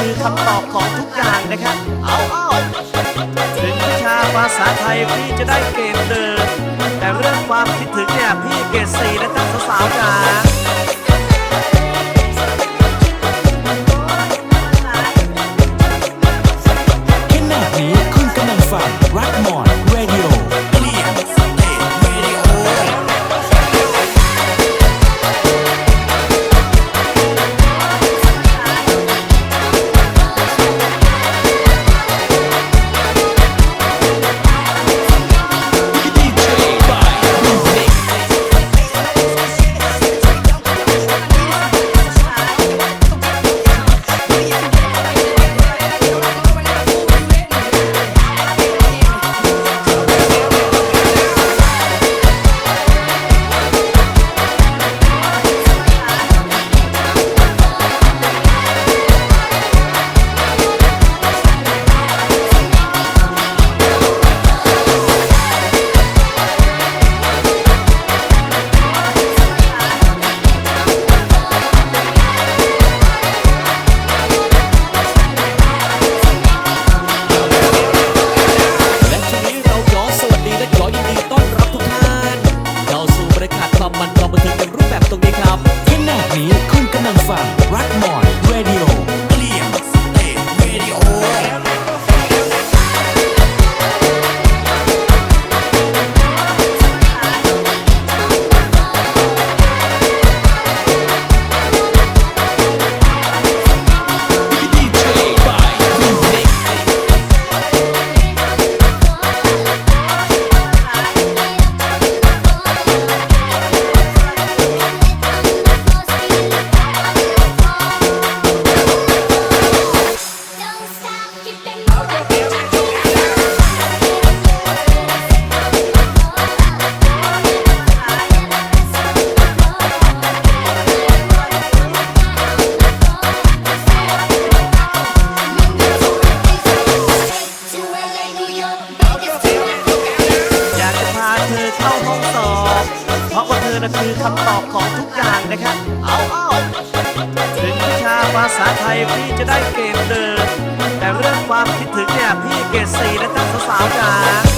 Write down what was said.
คือคำตอบของทุกอย่างนะครับ เอาเอาถึงวิชาภาษาไทยพี่จะได้เกรดเดิมแต่เรื่องความคิดถึงเนี่ยพี่เกรดสี่นะจ๊ะสาวๆจ๋า เดิม แต่เรื่องความคิดถึงเนี่ยพี่เกศสีและจ๊ะสาวๆจ๋า